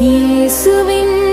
இயேசுவின்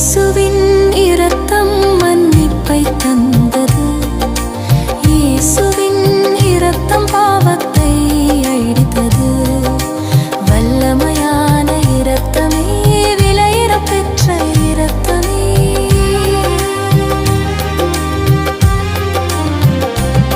இயேசுவின் இரத்த